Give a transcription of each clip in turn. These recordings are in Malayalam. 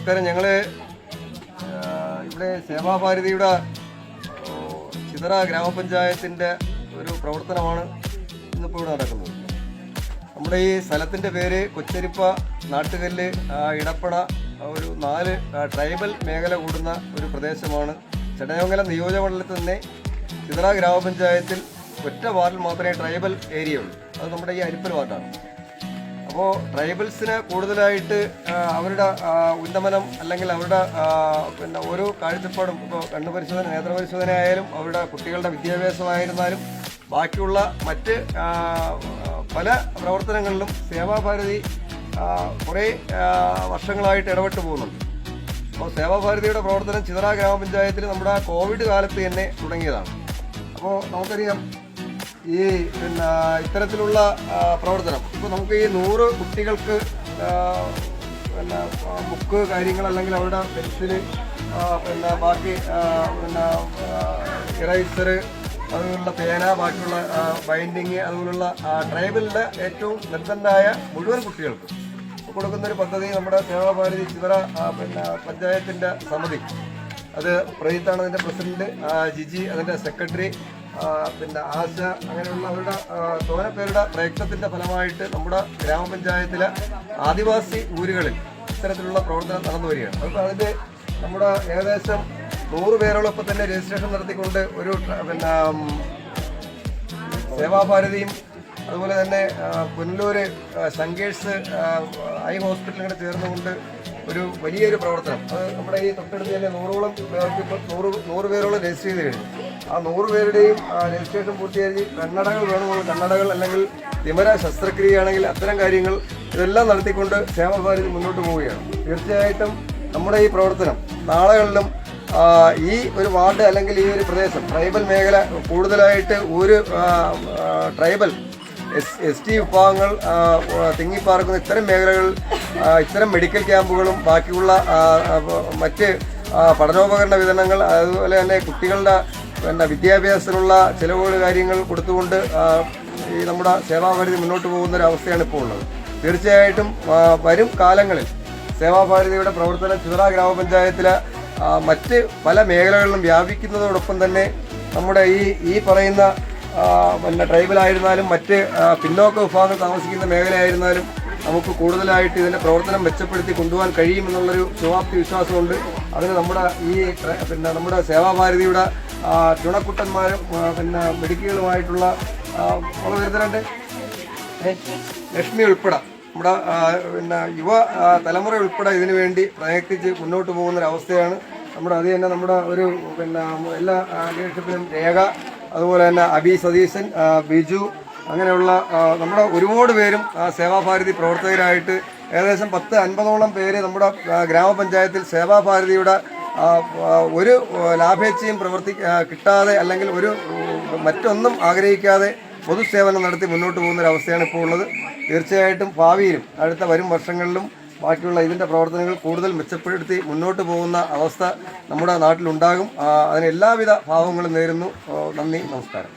നമസ്കാരം. ഞങ്ങൾ ഇവിടെ സേവാഭാരതിയുടെ ചിതറ ഗ്രാമപഞ്ചായത്തിന്റെ ഒരു പ്രവർത്തനമാണ് ഇന്നിപ്പോൾ ഇവിടെ നടക്കുന്നത്. നമ്മുടെ ഈ സ്ഥലത്തിന്റെ പേര് കൊച്ചരിപ്പ നാട്ടുകല്ല് ഇടപ്പട ഒരു നാല് ട്രൈബൽ മേഖല കൂടുന്ന ഒരു പ്രദേശമാണ്. ചടയമംഗലം നിയോജകമണ്ഡലത്തിൽ തന്നെ ചിതറ ഗ്രാമപഞ്ചായത്തിൽ ഒറ്റ വാർഡിൽ മാത്രമേ ട്രൈബൽ ഏരിയ ഉള്ളൂ അത് നമ്മുടെ ഈ അരിപ്പൽ വാർഡാണ്. അപ്പോൾ ട്രൈബൽസിന് കൂടുതലായിട്ട് അവരുടെ ഉന്നമനം അല്ലെങ്കിൽ അവരുടെ പിന്നെ ഓരോ കാഴ്ചപ്പാടും ഇപ്പോൾ കണ്ണു പരിശോധന നേത്ര പരിശോധന ആയാലും അവരുടെ കുട്ടികളുടെ വിദ്യാഭ്യാസമായിരുന്നാലും ബാക്കിയുള്ള മറ്റ് പല പ്രവർത്തനങ്ങളിലും സേവാഭാരതി കുറേ വർഷങ്ങളായിട്ട് ഇടപെട്ട് പോകുന്നുണ്ട്. അപ്പോൾ സേവാഭാരതിയുടെ പ്രവർത്തനം ചിതറ ഗ്രാമപഞ്ചായത്തിൽ നമ്മുടെ കോവിഡ് കാലത്ത് തന്നെ തുടങ്ങിയതാണ്. അപ്പോൾ നമുക്കറിയാം ഈ പിന്നെ ഇത്തരത്തിലുള്ള പ്രവർത്തനം. ഇപ്പോൾ നമുക്ക് ഈ നൂറ് കുട്ടികൾക്ക് പിന്നെ ബുക്ക് കാര്യങ്ങൾ അല്ലെങ്കിൽ അവരുടെ പെൻസിൽ ആ, പിന്നെ ബാക്കി പിന്നെ ഇറൈസർ അതുപോലുള്ള പേന ബാക്കിയുള്ള ബൈൻഡിങ് അതുപോലുള്ള ട്രൈബലിന്റെ ഏറ്റവും നിർബന്ധമായ മുഴുവൻ കുട്ടികൾക്ക് കൊടുക്കുന്ന ഒരു പദ്ധതി നമ്മുടെ സേവാഭാരതി ചിതറ പിന്നെ പഞ്ചായത്തിന്റെ സമിതി. അത് പ്രജിത്താണ് അതിന്റെ പ്രസിഡന്റ് ജിജി അതിന്റെ സെക്രട്ടറി പിന്നെ ആശ അങ്ങനെയുള്ളവരുടെ തോന പേരുടെ പ്രയത്നത്തിന്റെ ഫലമായിട്ട് നമ്മുടെ ഗ്രാമപഞ്ചായത്തിലെ ആദിവാസി ഊരുകളിൽ ഇത്തരത്തിലുള്ള പ്രവർത്തനം നടന്നു വരികയാണ്. അപ്പോൾ അതിന്റെ നമ്മുടെ ഏകദേശം നൂറ് പേരോളം ഇപ്പം തന്നെ രജിസ്ട്രേഷൻ നടത്തിക്കൊണ്ട് ഒരു പിന്നെ സേവാഭാരതിയും അതുപോലെ തന്നെ പുനലൂര് ആ, ശങ്കേഴ്സ് ഐ ഹോസ്പിറ്റലും കൂടെ ചേർന്നുകൊണ്ട് ഒരു വലിയൊരു പ്രവർത്തനം. അത് നമ്മുടെ ഈ തൊട്ടടുത്ത് തന്നെ നൂറോളം പേർക്ക് ഇപ്പോൾ നൂറ് നൂറ് പേരോളം രജിസ്റ്റർ ചെയ്ത് കഴിഞ്ഞു. ആ നൂറ് പേരുടെയും രജിസ്ട്രേഷൻ പൂർത്തിയാക്കി കണ്ണടകൾ വേണമെങ്കിൽ കണ്ണടകൾ അല്ലെങ്കിൽ തിമര ശസ്ത്രക്രിയയാണെങ്കിൽ അത്തരം കാര്യങ്ങൾ ഇതെല്ലാം നടത്തിക്കൊണ്ട് സേവാഭാരതി മുന്നോട്ട് പോവുകയാണ്. തീർച്ചയായിട്ടും നമ്മുടെ ഈ പ്രവർത്തനം നാളുകളിലും ഈ ഒരു വാർഡ് അല്ലെങ്കിൽ ഈ ഒരു പ്രദേശം ട്രൈബൽ മേഖല കൂടുതലായിട്ട് ഒരു ട്രൈബൽ എസ് എസ് ടി വിഭാഗങ്ങൾ തിങ്ങിപ്പാർക്കുന്ന ഇത്തരം മേഖലകൾ ഇത്തരം മെഡിക്കൽ ക്യാമ്പുകളും ബാക്കിയുള്ള മറ്റ് പഠനോപകരണ വിതരണങ്ങൾ അതുപോലെ തന്നെ കുട്ടികളുടെ പിന്നെ വിദ്യാഭ്യാസത്തിനുള്ള ചിലവുകൾ കാര്യങ്ങൾ കൊടുത്തുകൊണ്ട് ഈ നമ്മുടെ സേവാഭാരതി മുന്നോട്ട് പോകുന്ന ഒരു അവസ്ഥയാണ് ഇപ്പോൾ ഉള്ളത്. തീർച്ചയായിട്ടും വരും കാലങ്ങളിൽ സേവാഭാരതിയുടെ പ്രവർത്തനം ചിതറ ഗ്രാമപഞ്ചായത്തിലെ ആ, മറ്റ് പല മേഖലകളിലും വ്യാപിക്കുന്നതോടൊപ്പം തന്നെ നമ്മുടെ ഈ ഈ പറയുന്ന പിന്നെ ട്രൈബലായിരുന്നാലും മറ്റ് പിന്നോക്ക വിഭാഗങ്ങൾ താമസിക്കുന്ന മേഖലയായിരുന്നാലും നമുക്ക് കൂടുതലായിട്ട് ഇതിന്റെ പ്രവർത്തനം മെച്ചപ്പെടുത്തി കൊണ്ടുപോകാൻ കഴിയുമെന്നുള്ളൊരു ശുഭാപ്തി വിശ്വാസമുണ്ട്. അതിന് നമ്മുടെ ഈ പിന്നെ നമ്മുടെ സേവാഭാരതിയുടെ ചുണക്കുട്ടന്മാരും പിന്നെ മെഡിക്കലുമായിട്ടുള്ള വളരെ തരണ്ട്? ലക്ഷ്മി ഉൾപ്പെടെ നമ്മുടെ പിന്നെ യുവ തലമുറ ഉൾപ്പെടെ ഇതിനു വേണ്ടി പ്രയത്നിച്ച് മുന്നോട്ട് പോകുന്നൊരവസ്ഥയാണ് നമ്മുടെ അത് തന്നെ നമ്മുടെ ഒരു പിന്നെ എല്ലാ ലീഡർഷിപ്പിലും രേഖ അതുപോലെ തന്നെ അബി സതീശൻ ബിജു അങ്ങനെയുള്ള നമ്മുടെ ഒരുപാട് പേരും സേവാഭാരതി പ്രവർത്തകരായിട്ട് ഏകദേശം പത്ത് അൻപതോളം പേര് നമ്മുടെ ഗ്രാമപഞ്ചായത്തിൽ സേവാഭാരതിയുടെ ഒരു ലാഭേച്ഛയും പ്രവർത്തി കിട്ടാതെ അല്ലെങ്കിൽ ഒരു മറ്റൊന്നും ആഗ്രഹിക്കാതെ പൊതുസേവനം നടത്തി മുന്നോട്ട് പോകുന്ന ഒരു അവസ്ഥയാണ് ഇപ്പോൾ ഉള്ളത്. തീർച്ചയായിട്ടും ഭാവിയിലും അടുത്ത വരും വർഷങ്ങളിലും ബാക്കിയുള്ള ഇതിന്റെ പ്രവർത്തനങ്ങൾ കൂടുതൽ മെച്ചപ്പെടുത്തി മുന്നോട്ട് പോകുന്ന അവസ്ഥ നമ്മുടെ നാട്ടിലുണ്ടാകും. അതിന് എല്ലാവിധ ഭാവങ്ങളും നേരുന്നു. നന്ദി നമസ്കാരം.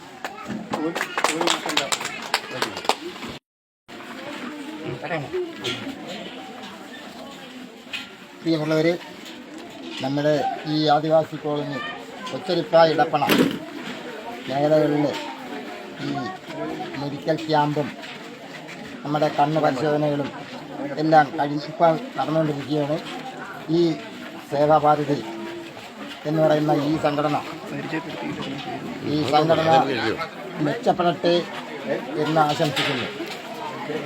പ്രിയമുള്ളവർ നമ്മുടെ ഈ ആദിവാസി കോളനി ഒച്ചരിപ്പ ഇടപ്പണ മേഖലകളിൽ ഈ മെഡിക്കൽ ക്യാമ്പും നമ്മുടെ കണ്ണ് പരിശോധനകളും എല്ലാം കഴിഞ്ഞിപ്പോൾ നടന്നുകൊണ്ടിരിക്കുകയാണ്. ഈ സേവാഭാരതി എന്ന് പറയുന്ന ഈ സംഘടന. ഈ സംഘടന മെച്ചപ്പെടട്ടെ എന്ന് ആശംസിക്കുന്നു.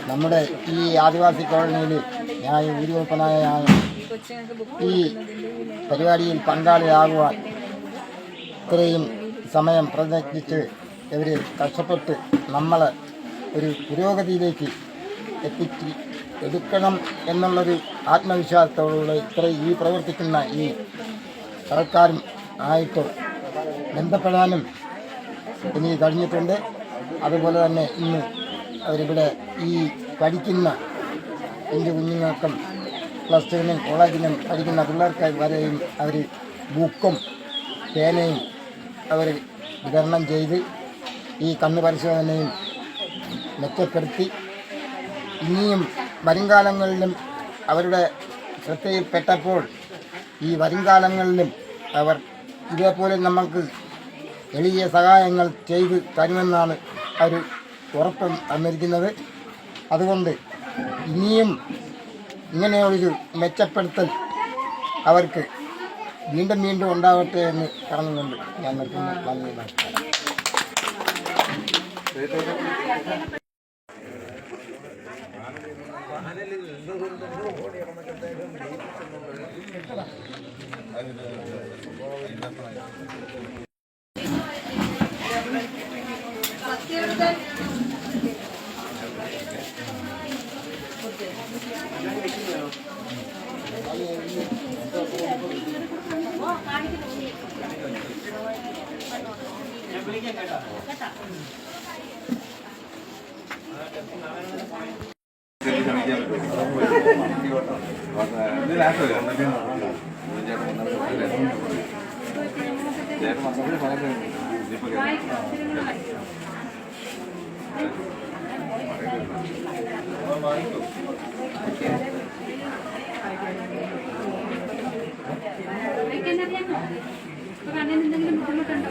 നമ്മുടെ ഈ ആദിവാസി കോളനിയിൽ ഞാൻ ഊരുവപ്പനായ ഞാൻ ഈ പരിപാടിയിൽ പങ്കാളിയാകുവാൻ ഇത്രയും സമയം പ്രയത്നിച്ച് ഇവർ കഷ്ടപ്പെട്ട് നമ്മൾ ഒരു പുരോഗതിയിലേക്ക് എത്തിച്ച് എടുക്കണം എന്നുള്ളൊരു ആത്മവിശ്വാസത്തോടുള്ള ഇത്ര ഈ പ്രവർത്തിക്കുന്ന ഈ സർക്കാരും ആയിട്ട് ബന്ധപ്പെടാനും ഇനി കഴിഞ്ഞിട്ടുണ്ട്. അതുപോലെ തന്നെ ഇന്ന് അവരിവിടെ ഈ പഠിക്കുന്ന എന്റെ കുഞ്ഞുങ്ങൾക്കും പ്ലസ് ടുവിനും കോളേജിനും പഠിക്കുന്ന പിള്ളേർക്ക് വരെയും അവർ ബുക്കും പേനയും അവർ വിതരണം ചെയ്ത് ഈ കണ്ണ് പരിശോധനയും മെച്ചപ്പെടുത്തി. ഇനിയും വരുംകാലങ്ങളിലും അവരുടെ ശ്രദ്ധയിൽപ്പെട്ടപ്പോൾ ഈ വരുംകാലങ്ങളിലും അവർ ഇതേപോലെ നമുക്ക് എളിയ സഹായങ്ങൾ ചെയ്ത് തരുമെന്നാണ് അവർ ഉറപ്പ് തന്നിരിക്കുന്നത്. അതുകൊണ്ട് ഇനിയും ഇങ്ങനെയൊരു മെച്ചപ്പെടുത്തൽ അവർക്ക് വീണ്ടും വീണ്ടും ഉണ്ടാവട്ടെ എന്ന് പറഞ്ഞുകൊണ്ട് ഞാൻ നിർത്തുന്നു. നന്ദി നമസ്കാരം. എന്നറിയാമോ ഇപ്പൊ കണ്ണിന് എന്തെങ്കിലും ബുദ്ധിമുട്ടുണ്ടോ